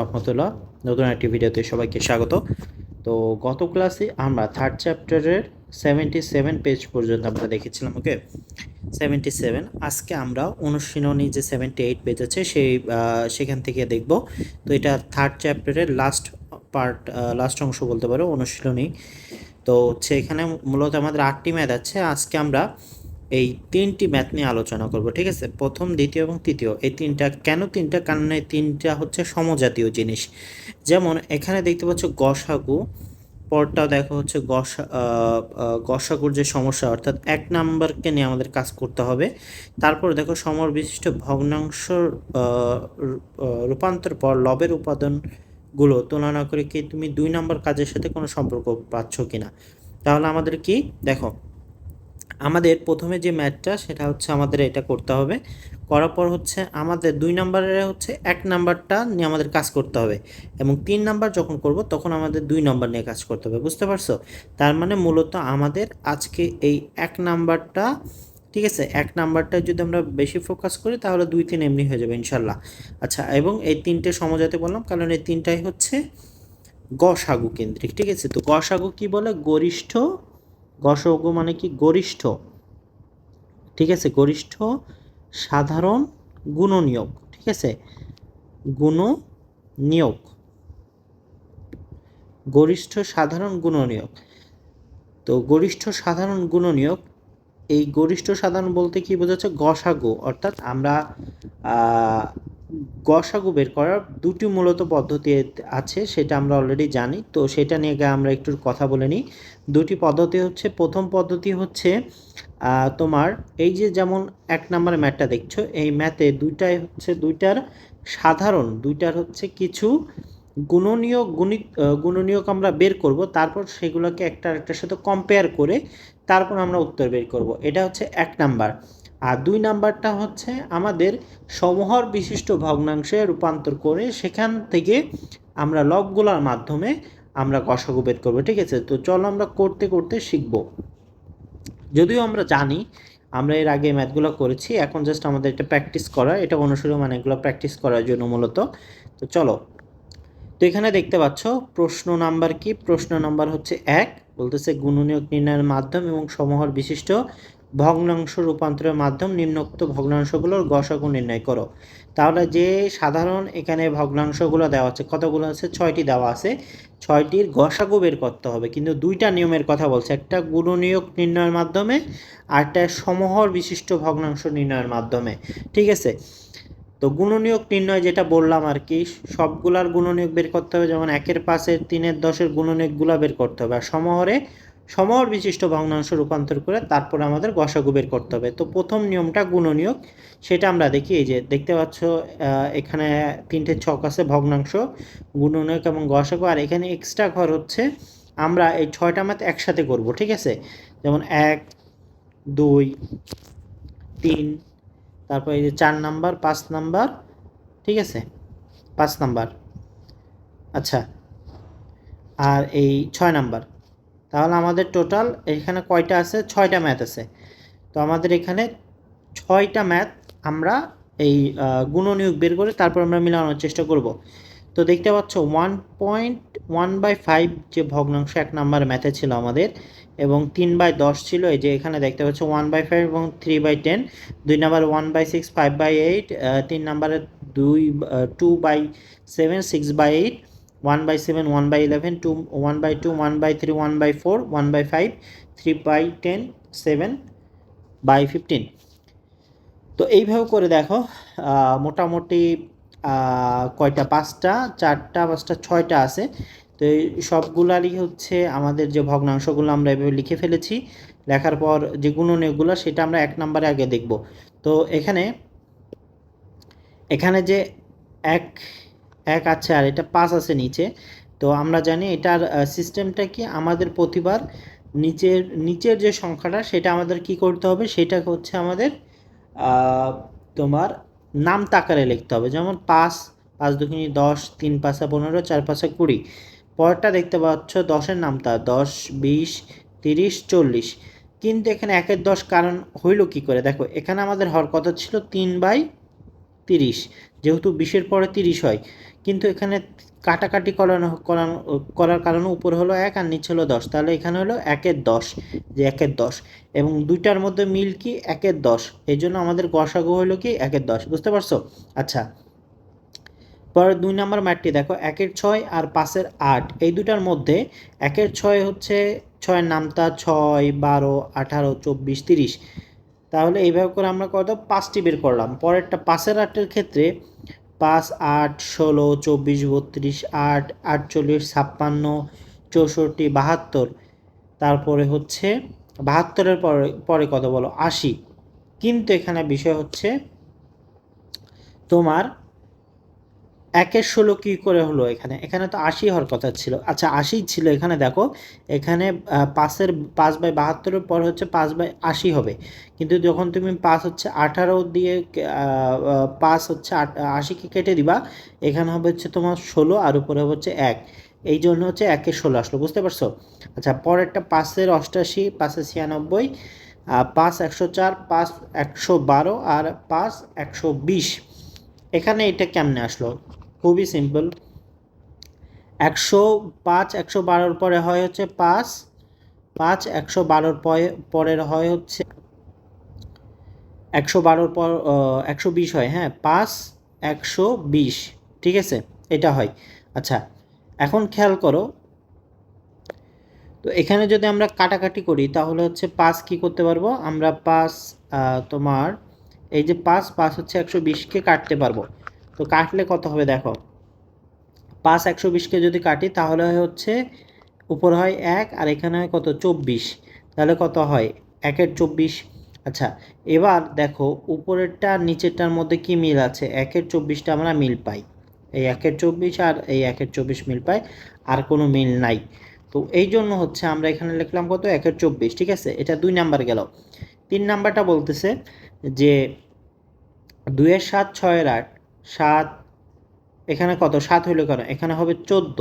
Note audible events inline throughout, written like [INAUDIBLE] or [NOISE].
রহমতুল্লাহ, নতুন একটি ভিডিওতে সবাইকে স্বাগত। তো গত ক্লাসে আমরা থার্ড চ্যাপ্টারের সেভেন্টি সেভেন পেজ পর্যন্ত আমরা দেখেছিলাম ওকে সেভেন্টি সেভেন আজকে আমরা অনুশীলনী যে সেভেন্টি এইট পেজ আছে, সেই সেখান থেকে দেখব। তো এটা থার্ড চ্যাপ্টারের লাস্ট পার্ট লাস্ট অংশ বলতে পারো, অনুশীলনী। তো হচ্ছে এখানে মূলত আমাদের আটটি ম্যাথ আছে। আজকে আমরা এই তিনটি ম্যাথ নিয়ে আলোচনা করব, ঠিক আছে? প্রথম, দ্বিতীয় এবং তৃতীয়। এই তিনটা, কেন তিনটা? কারণ এই তিনটা হচ্ছে সমজাতীয় জিনিস। যেমন এখানে দেখতে পাচ্ছ গসাগু, পরটাও দেখা হচ্ছে গসা গসাগুর যে সমস্যা, অর্থাৎ এক নাম্বারকে নিয়ে আমাদের কাজ করতে হবে। তারপর দেখো সমর বিশিষ্ট ভগ্নাংশ রূপান্তর পর লবের উপাদানগুলো তুলনা করে কি তুমি দুই নম্বর কাজের সাথে কোনো সম্পর্ক পাচ্ছ কিনা? তাহলে আমাদের কি? দেখো আমাদের প্রথমে যে ম্যাথটা, সেটা হচ্ছে আমাদের এটা করতে হবে। করার পর হচ্ছে আমাদের দুই নাম্বারের হচ্ছে এক নাম্বারটা নিয়ে আমাদের কাজ করতে হবে এবং তিন নাম্বার যখন করব, তখন আমাদের দুই নাম্বার নিয়ে কাজ করতে হবে। বুঝতে পারছ? তার মানে মূলত আমাদের আজকে এই এক নাম্বারটা, ঠিক আছে? এক নাম্বারটা যদি আমরা বেশি ফোকাস করি, তাহলে দুই তিন এমনি হয়ে যাবে ইনশাল্লাহ আচ্ছা এবং এই তিনটে সমজাতে বললাম, কারণ এই তিনটাই হচ্ছে গসাগু কেন্দ্রিক, ঠিক আছে? তো গসাগু কি বলে? গরিষ্ঠ গসাগু মানে কি? গরিষ্ঠ। ঠিক আছে? গরিষ্ঠ, সাধারণ গুণ নিয়োগ ঠিক আছে? গুণ নিয়োগ গরিষ্ঠ, সাধারণ গুণ নিয়োগ তো গরিষ্ঠ, সাধারণ, গুণনীয়ক এই গরিষ্ঠ সাধারণ বলতে কি বোঝাচ্ছে গসাগু, অর্থাৎ আমরা গসাগু বের করার দুটি মূলত পদ্ধতি আছে, সেটা আমরা অলরেডি জানি। তো সেটা নিয়ে আমরা একটু কথা বলে নিই। দুটি পদ্ধতি হচ্ছে, প্রথম পদ্ধতি হচ্ছে তোমার এই যে যেমন এক নম্বর ম্যাথটা দেখছ, এই ম্যাথে দুইটাই হচ্ছে, দুইটার সাধারণ, দুইটার হচ্ছে কিছু গুণনীয়, গুণিত গুণনীয়ক আমরা বের করব, তারপর সেগুলোকে একটা একটার সাথে কম্পেয়ার করে তারপর আমরা উত্তর বের করব। এটা হচ্ছে এক নাম্বার। আর দুই নাম্বারটা হচ্ছে আমাদের সমহর বিশিষ্ট ভগ্নাংশে রূপান্তর করে সেখান থেকে আমরা লবগুলোর মাধ্যমে আমরা গসাগু বের করব, ঠিক আছে? তো চলো আমরা করতে করতে শিখব। যদিও আমরা জানি, আমরা এর আগে ম্যাথগুলো করেছি, এখন জাস্ট আমাদের এটা প্র্যাকটিস করা, এটা অনুসরণ মানে এগুলো প্র্যাকটিস করার জন্য মূলত। তো চলো। তো এখানে দেখতে পাচ্ছ, প্রশ্ন নাম্বার কি? প্রশ্ন নাম্বার হচ্ছে এক। বলতেছে গুণনীয়ক নির্ণয়ের মাধ্যম এবং সমহর বিশিষ্ট ভগ্নাংশ রূপান্তরের মাধ্যম নিম্নোক্ত ভগ্নাংশগুলোর গসাগু নির্ণয় করো। তাহলে যে সাধারণ এখানে ভগ্নাংশগুলো দেওয়া আছে, কতগুলো আছে? ছয়টি দেওয়া আছে। ছয়টির গসাগু বের করতে হবে। কিন্তু দুইটা নিয়মের কথা বলছে। একটা গুণনীয়ক নির্ণয়ের মাধ্যমে আর একটা সমহর বিশিষ্ট ভগ্নাংশ নির্ণয়ের মাধ্যমে। ঠিক আছে? তো গুণনীয়ক নির্ণয় যেটা বললাম আর কি, সবগুলার গুণনীয়ক বের করতে হবে, যেমন একের পাশের তিনের, দশের গুণনীয়কগুলো বের করতে হবে। আর সমহরে, সমহর বিশিষ্ট ভগ্নাংশ রূপান্তর করে তারপর আমাদের গসাগু বের করতে হবে। তো প্রথম নিয়মটা গুণনীয়ক, সেটা আমরা দেখি, এই যে দেখতে পাচ্ছ এখানে তিনটে ছক আছে, ভগ্নাংশ, গুণনীয়ক এবং গসাগু। আর এখানে এক্সট্রা ঘর হচ্ছে, আমরা এই ছয়টা ম্যাথ একসাথে করব, ঠিক আছে? যেমন এক, দুই, তিন তারপর এই যে চার নাম্বার পাঁচ নাম্বার ঠিক আছে? পাঁচ নাম্বার। আচ্ছা আর এই ছয় নাম্বার। তাহলে আমাদের টোটাল এখানে কয়টা আছে? ছয়টা ম্যাথ আছে। তো আমাদের এখানে ছয়টা ম্যাথ আমরা এই আহ, গুণনীয়ক বের করে তারপর আমরা মিলানোর চেষ্টা করব। তো দেখতে পাচ্ছ one point one by five যে ভগ্নাংশ এক নাম্বার ম্যাথে ছিল আমাদের এবং তিন বাই দশ ছিল, এই যে এখানে দেখতে পাচ্ছ ওয়ান বাই ফাইভ এবং থ্রি বাই টেন দুই number one by six five by eight তিন নাম্বারে দুই two by seven six by eight one by seven one by eleven two one by two one by three one by four one by five three by ten seven by fifteen তো এইভাবে করে দেখো মোটামুটি কয়টা? পাঁচটা, চারটা, পাঁচটা, ছয়টা আছে। তো এই সবগুলারই হচ্ছে আমাদের যে ভগ্নাংশগুলো আমরা এভাবে লিখে ফেলেছি, লেখার পর যে গুণনীয়কগুলো সেটা আমরা এক নম্বরে আগে দেখব। তো এখানে এখানে যে এক এক আছে আর এটা পাঁচ আছে নিচে, তো আমরা জানি এটার সিস্টেমটা কি আমাদের প্রতিবার নিচের নিচের যে সংখ্যাটা সেটা আমাদের কি করতে হবে? সেটা হচ্ছে আমাদের তোমার নাম তাকারে লিখতে হবে। যেমন পাঁচ পাঁচ দুখিনি দশ, তিন পাঁচা পনেরো, চার পাঁচা কুড়ি। পরেরটা দেখতে পাচ্ছ, দশের নামতা দশ, বিশ, তিরিশ, চল্লিশ। কিন্তু এখানে একের দশ কারণ হইল কি করে? দেখো, এখানে আমাদের হওয়ার কথা ছিল? তিন বাই তিরিশ। যেহেতু বিশের পরে তিরিশ হয়, কিন্তু এখানে কাটাকাটি করানো করানো, করার কারণে উপর হলো এক আর নিচে হলো দশ। তাহলে এখানে হলো একের দশ, যে একের দশ। এবং দুইটার মধ্যে মিল কি? একের দশ। এই জন্য আমাদের গসাগু হলো কি? একের দশ। বুঝতে পারছ? আচ্ছা পরে দুই নম্বর ম্যাটটি দেখো, একের ছয় আর পাঁচের আট। এই দুটার মধ্যে একের ছয় হচ্ছে ছয়ের নামতা ছয়, বারো, আঠারো, চব্বিশ, তিরিশ। তাহলে এইভাবে করে আমরা কত? পাঁচটি বের করলাম। পরেরটা পাঁচের আটের ক্ষেত্রে পাঁচ, আট, ষোলো, চব্বিশ, বত্রিশ, আট, আটচল্লিশ, ছাপ্পান্ন, চৌষট্টি, বাহাত্তর। তারপরে হচ্ছে বাহাত্তরের পরে পরে কত বলো? আশি। কিন্তু এখানে বিষয় হচ্ছে তোমার একের ষোলো কী করে হলো এখানে? এখানে তো আশি হওয়ার কথা ছিল। আচ্ছা আশি ছিল এখানে, দেখো। এখানে পাঁচের, পাঁচ বাই বাহাত্তরের পর হচ্ছে পাঁচ বাই আশি হবে। কিন্তু যখন তুমি পাঁচ হচ্ছে আঠারো দিয়ে পাঁচ হচ্ছে আশিকে কেটে দিবা, এখানে হবে হচ্ছে তোমার ষোলো, আর উপরে হচ্ছে এক। এই জন্য হচ্ছে একের ষোলো আসলো, বুঝতে পারছ? আচ্ছা পরেরটা পাঁচের অষ্টাশি পাঁচের ছিয়ানব্বই পাঁচ একশো চার, পাঁচ একশো বারো, আর পাঁচ একশো বিশ। এখানে এটা কেমনে আসলো? খুবই সিম্পল। একশো পাঁচ, একশো বারোর পরে হয় হচ্ছে পাঁচ। পাঁচ, একশো বারোর পরের হয় হচ্ছে একশো বারোর পর একশো বিশ হয় হ্যাঁ? পাঁচ, একশো বিশ, ঠিক আছে? এটা হয়। আচ্ছা এখন খেয়াল করো। তো এখানে যদি আমরা কাটাকাটি করি, তাহলে হচ্ছে পাঁচ কি করতে পারব? আমরা পাঁচ তোমার এই যে পাঁচ পাঁচ হচ্ছে একশো বিশকে কাটতে পারব। তো কাটলে কত হবে দেখো? পাঁচ একশো বিশকে যদি কাটি, তাহলে হচ্ছে, উপর হয় এক আর এখানে হয় কত? চব্বিশ। তাহলে কত হয়? একের চব্বিশ। আচ্ছা এবার দেখো, উপরেরটা নিচেরটার মধ্যে কি মিল আছে? একের চব্বিশটা আমরা মিল পাই। এই একের চব্বিশ আর এই একের চব্বিশ মিল পাই আর কোনো মিল নাই। তো এই জন্য হচ্ছে আমরা এখানে লিখলাম কত? একের চব্বিশ, ঠিক আছে? এটা দুই নাম্বার গেল। তিন নাম্বারটা বলতেছে যে দুইয়ের সাত, ছয়ের আট। সাত, এখানে কত? সাত হইলে কেন? এখানে হবে চোদ্দ।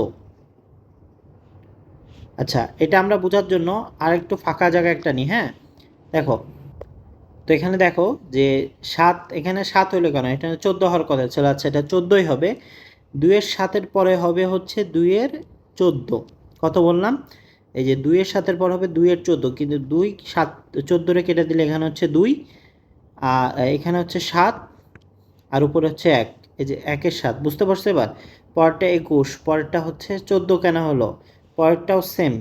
আচ্ছা এটা আমরা বোঝার জন্য আর একটু ফাঁকা জায়গা একটা নিই হ্যাঁ? দেখো, তো এখানে দেখো যে সাত, এখানে সাত হইলে কেন? এটা চোদ্দ হওয়ার কথা ছিল। আচ্ছা এটা চোদ্দোই হবে। দুইয়ের সাতের পরে হবে হচ্ছে দুইয়ের চোদ্দ। কত বললাম? এই যে দুইয়ের সাতের পর হবে দুইয়ের চোদ্দ, কিন্তু দুই, সাত, চোদ্দোরে কেটে দিলে এখানে হচ্ছে দুই, আর এখানে হচ্ছে সাত আর উপরে হচ্ছে এক। এই যে একের সাত, বুঝতে পারছ এবার? পরেরটা একুশ, পরেরটা হচ্ছে চোদ্দ কেন হলো? পরেরটাও সেম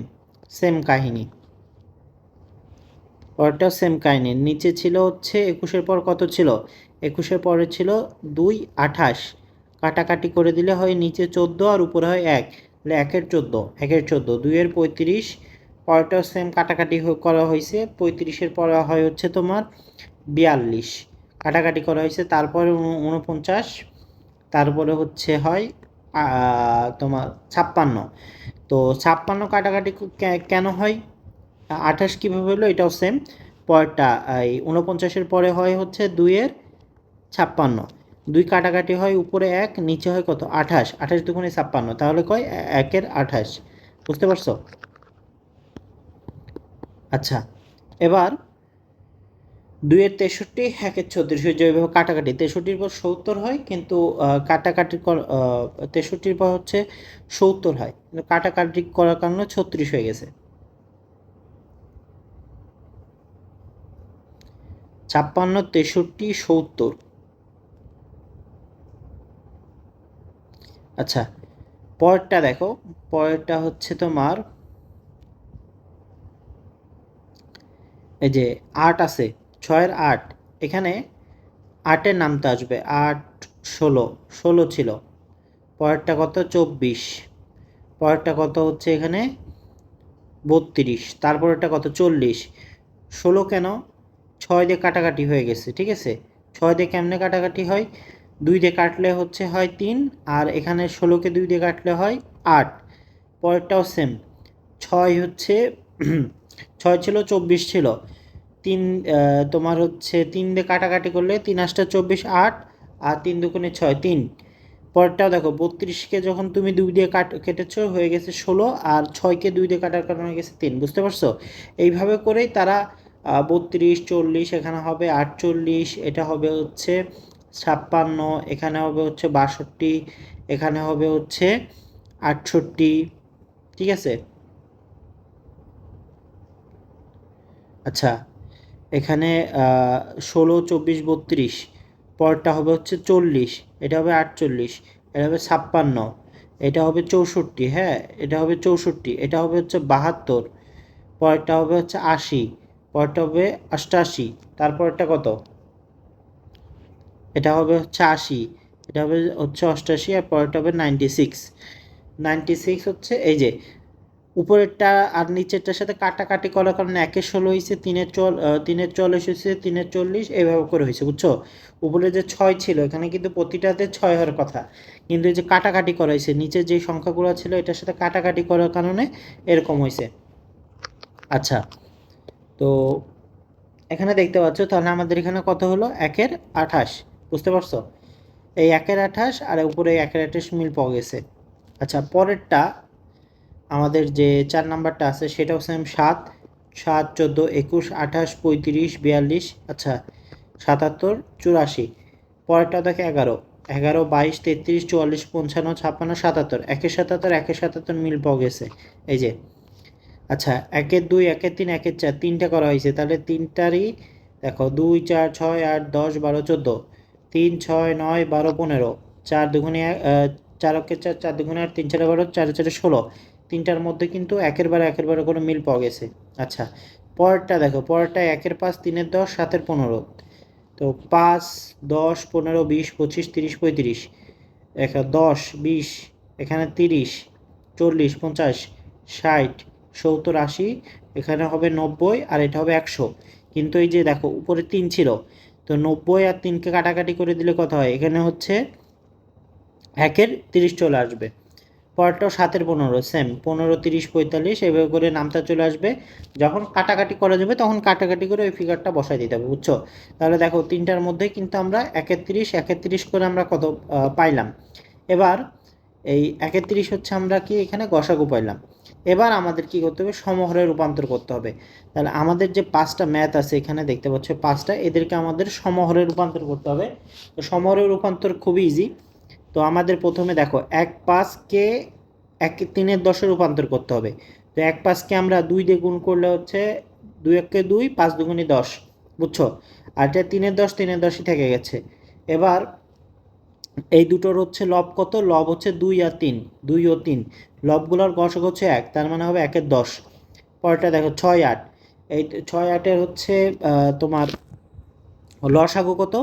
সেম কাহিনী। পরেরটাও সেম কাহিনী। নিচে ছিল হচ্ছে একুশের পর কত ছিল? একুশের পরে ছিল দুই আঠাশ। কাটাকাটি করে দিলে হয় নিচে চোদ্দ আর উপরে হয় এক। তাহলে একের চোদ্দ একের চোদ্দ, দুইয়ের পঁয়ত্রিশ। পরেরটাও সেম কাটাকাটি করা হয়েছে। পঁয়ত্রিশের পরে হয় হচ্ছে তোমার বিয়াল্লিশ। কাটাকাটি করা হয়েছে। তারপরে উনপঞ্চাশ তারপরে হচ্ছে হয় তোমার ছাপ্পান্ন। তো ছাপ্পান্ন কাটাকাটি কেন হয়? আঠাশ কীভাবে হলো? এটাও সেম পরটা এই উনপঞ্চাশের পরে হয় হচ্ছে দুইয়ের ছাপ্পান্ন। দুই কাটাকাটি হয় উপরে এক, নিচে হয় কত? আঠাশ। আঠাশ দুগুণে ছাপ্পান্ন। তাহলে কয়? একের আঠাশ। বুঝতে পারছ? আচ্ছা। এবার দুইয়ের তেষট্টি, একের ছত্রিশ যেভাবে কাটাকাটি। তেষট্টির পর সত্তর হয়, কিন্তু কাটাকাটি তেষট্টির পর হচ্ছে সত্তর হয়। কিন্তু কাটাকাটি করার কারণে ছত্রিশ হয়ে গেছে। ছাপ্পান্ন, তেষট্টি, সত্তর। আচ্ছা পরেরটা দেখো। পরেরটা হচ্ছে তোমার, এই যে আট আছে। ছয়ের আট। এখানে আটের নামতে আসবে। আট, ষোলো। ষোলো ছিল। পরেরটা কত? চব্বিশ। পরেরটা কত হচ্ছে এখানে? বত্রিশ। তারপরেরটা কত? চল্লিশ। ষোলো কেন? ছয় দিয়ে কাটাকাটি হয়ে গেছে, ঠিক আছে? ছয় দিয়ে কেমনে কাটাকাটি হয়? দুই দিয়ে কাটলে হচ্ছে হয় তিন, আর এখানে ষোলোকে দুই দিয়ে কাটলে হয় আট। পরেরটাও সেম ছয় হচ্ছে, [CLEARS THROAT] ছয় ছিল, চব্বিশ ছিল। তিন তোমার হচ্ছে তিন দিয়ে কাটাকাটি করলে তিন আটটা চব্বিশ আট আর তিন দুগুণে ছয়, তিন। পরেরটাও দেখো, বত্রিশকে যখন তুমি দুই দিয়ে কাট, কেটেছো হয়ে গেছে ষোলো আর ছয়কে দুই দিয়ে কাটার কারণে হয়ে গেছে তিন, বুঝতে পারছ? এইভাবে করেই তারা বত্রিশ, চল্লিশ, এখানে হবে আটচল্লিশ, এটা হবে হচ্ছে ছাপ্পান্ন, এখানে হবে হচ্ছে বাষট্টি, এখানে হবে হচ্ছে আটষট্টি, ঠিক আছে? আচ্ছা এখানে ষোলো, চব্বিশ, বত্রিশ পরটা হবে হচ্ছে চল্লিশ, এটা হবে আটচল্লিশ, এটা হবে ছাপ্পান্ন, এটা হবে চৌষট্টি হ্যাঁ এটা হবে চৌষট্টি, এটা হবে হচ্ছে বাহাত্তর, পরেরটা হবে হচ্ছে আশি, পরেরটা হবে অষ্টাশি তারপরটা কত? এটা হবে হচ্ছে আশি, এটা হবে হচ্ছে অষ্টাশি, আর পরেরটা হবে নাইনটি সিক্স নাইনটি সিক্স হচ্ছে এই যে উপরেরটা আর নিচেরটার সাথে কাটাকাটি করার কারণে একের ষোলো হয়েছে তিনের চল তিনের চল্লিশ হয়েছে তিনের চল্লিশ এইভাবে করে হয়েছে বুঝছ? উপরে যে ছয় ছিল, এখানে কিন্তু প্রতিটাতে ছয় হওয়ার কথা। কিন্তু এই যে কাটাকাটি করা হয়েছে নিচে যে সংখ্যাগুলো ছিল, এটার সাথে কাটাকাটি করার কারণে এরকম হয়েছে আচ্ছা তো এখানে দেখতে পাচ্ছ, তাহলে আমাদের এখানে কত হলো? একের আঠাশ, বুঝতে পারছ? এই একের আঠাশ আর উপরে একের আঠাশ মিল পাওয়া গেছে। আচ্ছা পরেরটা আমাদের যে চার নাম্বারটা আছে, সেটাও সেম সাত সাত, চোদ্দ, একুশ, আঠাশ, পঁয়ত্রিশ, বিয়াল্লিশ আচ্ছা সাতাত্তর, চুরাশি। পরেরটা দেখে এগারো। এগারো, বাইশ, তেত্রিশ, চুয়াল্লিশ, পঞ্চান্ন, ছাপ্পান্ন, সাতাত্তর। একের সাতাত্তর একের সাতাত্তর মিল পাওয়া গেছে। এই যে আচ্ছা একের দুই, একের তিন, একের চার, তিনটা করা হয়েছে। তাহলে তিনটারই, দেখো, দুই, চার, ছয়, আট, দশ, বারো, চোদ্দ। তিন, ছয়, নয়, বারো, পনেরো। চার দুগুণে চার অক্ষের চার চার দুগুণে আট, তিন, চারে বারো, চারে চারে ষোলো। তিনটার মধ্যে কিন্তু একের বারে একের বারে করে মিল পাওয়া গেছে। আচ্ছা পরেরটা দেখো পরেরটা একের পাঁচ, তিনের দশ, সাতের পনেরো। তো পাঁচ, দশ, পনেরো, বিশ, পঁচিশ, তিরিশ, পঁয়ত্রিশ। একা দশ, বিশ, এখানে তিরিশ, চল্লিশ, পঞ্চাশ, ষাট, সত্তর, আশি, এখানে হবে নব্বই আর এটা হবে একশো। কিন্তু এই যে দেখো, উপরে তিন ছিল, তো নব্বই আর তিনকে কাটাকাটি করে দিলে কত হয়? এখানে হচ্ছে একের তিরিশ চলে আসবে। পরেরটাও সাতের পনেরো সেম পনেরো, তিরিশ, পঁয়তাল্লিশ, এভাবে করে নামটা চলে আসবে। যখন কাটাকাটি করা যাবে, তখন কাটাকাটি করে ওই ফিগারটা বসাই দিতে হবে, বুঝছ? তাহলে দেখো, তিনটার মধ্যে কিন্তু আমরা একের তিরিশ একের তিরিশ করে আমরা কত পাইলাম। এবার এই একের তিরিশ হচ্ছে আমরা কি এখানে গসাগু পাইলাম। এবার আমাদের কি করতে হবে? সমহরে রূপান্তর করতে হবে। তাহলে আমাদের যে পাঁচটা ম্যাথ আছে এখানে দেখতে পাচ্ছ, পাঁচটা, এদেরকে আমাদের সমহরে রূপান্তর করতে হবে। তো সমহরে রূপান্তর খুবই ইজি তো আমাদের প্রথমে দেখো, এক পাঁচকে এক তিনের দশে রূপান্তর করতে হবে। তো এক পাঁচকে আমরা দুই দিয়ে গুণ করলে হচ্ছে দুই এককে দুই, পাঁচ দুগুণি দশ, বুঝছ? আর এটা তিনের দশ, তিনের দশই থেকে গেছে। এবার এই দুটোর হচ্ছে লব কত? লব হচ্ছে দুই আর তিন, দুই ও তিন। লবগুলোর গসক হচ্ছে এক, তার মানে হবে একের দশ। পরেরটা দেখো, ছয় আট। এই ছয় আটের হচ্ছে তোমার লসাগু কত?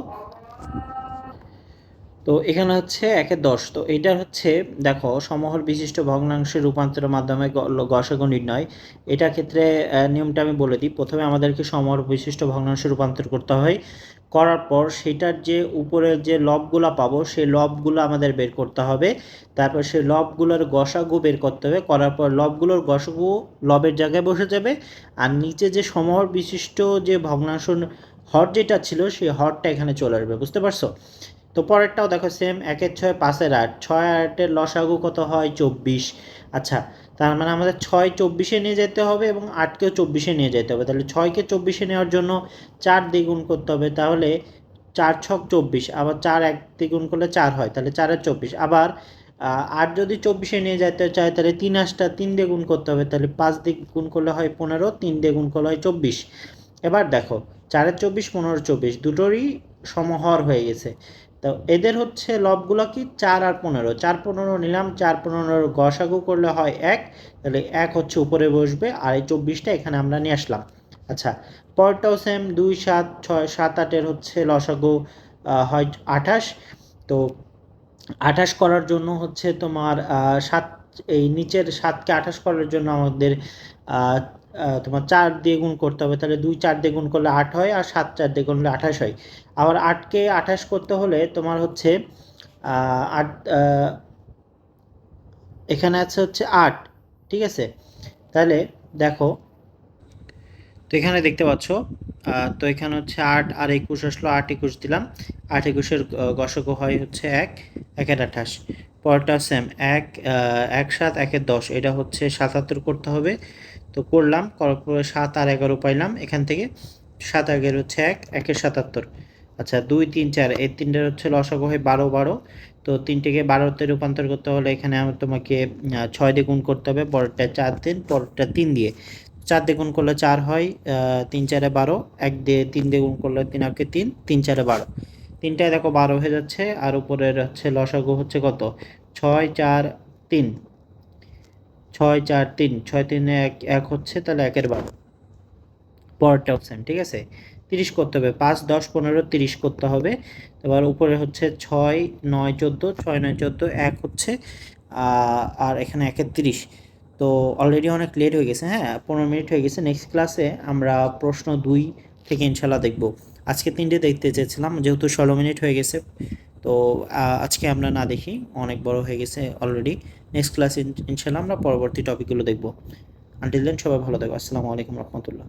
তো এখানে হচ্ছে একে দশ। তো এটা হচ্ছে, দেখো, সমহর বিশিষ্ট ভগ্নাংশের রূপান্তরের মাধ্যমে গসাগু নির্ণয়। এটা ক্ষেত্রে নিয়মটা আমি বলে দিই। প্রথমে আমাদেরকে সমহর বিশিষ্ট ভগ্নাংশে রূপান্তর করতে হয়। করার পর সেটার যে উপরের যে লবগুলো পাবো, সেই লবগুলো আমাদের বের করতে হবে। তারপর সেই লবগুলোর গসাগু বের করতে হবে। করার পর লবগুলোর গসাগু লবের জায়গায় বসে যাবে। আর নিচে যে সমহর বিশিষ্ট যে ভগ্নাংশ হর যেটা ছিল, সেই হরটা এখানে চলে আসবে। বুঝতে পারছ? তো পরেরটাও দেখো সেম একের ছয়, পাঁচের আট। ছয় আটের লসাগু কত হয়? চব্বিশ। আচ্ছা তার মানে আমাদের ছয় চব্বিশে নিয়ে যেতে হবে এবং আটকেও চব্বিশে নিয়ে যেতে হবে। তাহলে ছয়কে চব্বিশে নেওয়ার জন্য চার দ্বিগুণ করতে হবে। তাহলে চার ছক চব্বিশ, আবার চার এক দ্বিগুণ করলে চার হয়। তাহলে চারের চব্বিশ। আবার আট যদি চব্বিশে নিয়ে যেতে চায়, তাহলে তিন আটটা তিন দিয়ে গুণ করতে হবে। তাহলে পাঁচ দিয়ে গুণ করলে হয় পনেরো, তিন দিয়ে গুণ করলে হয় চব্বিশ। এবার দেখো, চারের চব্বিশ পনেরো চব্বিশ, দুটোরই সমহর হয়ে গেছে। তো এদের হচ্ছে লবগুলো কি? চার আর পনেরো। চার পনেরো নিলাম, চার পনেরোর গসাগু করলে হয় এক। তাহলে এক হচ্ছে উপরে বসবে, আর এই চব্বিশটা এখানে আমরা নিয়ে আসলাম। আচ্ছা পরটাও সেম দুই, সাত, ছয়, সাত, আটের হচ্ছে লসাগু হয় আঠাশ। তো আঠাশ করার জন্য হচ্ছে তোমার সাত, এই নিচের সাতকে আঠাশ করার জন্য আমাদের তোমার চার দিয়ে গুণ করতে হবে, তাহলে দুই চার দিয়ে গুণ করলে আট হয় আর সাত চার দিয়ে গুণ করলে আঠাশ হয়। আবার আটকে আঠাশ করতে হলে তোমার হচ্ছে আট এখানে আছে হচ্ছে আট, ঠিক আছে? তাহলে দেখো, তো এখানে দেখতে পাচ্ছ তো এখানে হচ্ছে আট আর একুশ আসলো, আট একুশ দিলাম। আট একুশের গসক হয় হচ্ছে এক একের আঠাশ। পরটা সেম এক এক সাত, একের দশ, এটা হচ্ছে সাতাত্তর করতে হবে। তো করলাম, করার পরে সাত আর এগারো পাইলাম, এখান থেকে সাত এগারো হচ্ছে এক, একের সাতাত্তর। আচ্ছা দুই, তিন, চার, এই তিনটার হচ্ছে লসাগু হয় বারো বারো। তো তিনটেকে বারোতে রূপান্তর করতে হলে এখানে আমার তোমাকে ছয় দিয়ে গুণ করতে হবে, পরেরটা চার দিন, পরেরটা তিন দিয়ে। চার দিয়ে গুণ করলে চার হয় তিন, চারে বারো, এক দিয়ে তিন দিয়ে গুণ করলে তিন আঁকে তিন তিন, চারে বারো। তিনটায় দেখো বারো হয়ে যাচ্ছে, আর উপরের হচ্ছে লসাগু হচ্ছে কত? ছয়, চার, তিন। ছয় চার তিন, ছয় তিনে এক এক হচ্ছে তাহলে একের বারো। পরেরটা অপশান ঠিক আছে? তিরিশ করতে হবে, পাঁচ, দশ, পনেরো, তিরিশ করতে হবে। এবার উপরে হচ্ছে ছয়, নয়, চোদ্দ, ছয়, নয়, চোদ্দ, এক হচ্ছে আর এখানে একের তিরিশ। তো অলরেডি অনেক লেট হয়ে গেছে হ্যাঁ? পনেরো মিনিট হয়ে গেছে। নেক্সট ক্লাসে আমরা প্রশ্ন দুই থেকে ইনশাল্লাহ দেখব। আজকে তিনটে দেখতে চেয়েছিলাম, যেহেতু ষোলো মিনিট হয়ে গেছে। তো আজকে আমরা না দেখি, অনেক বড় হয়ে গেছে অলরেডি নেক্সট ক্লাস ইনশাল্লাহ আমরা পরবর্তী টপিকগুলো দেখব। আনটিল দেন সবাই ভালো থাকো। আসসালামু আলাইকুম রহমতুল্লাহ।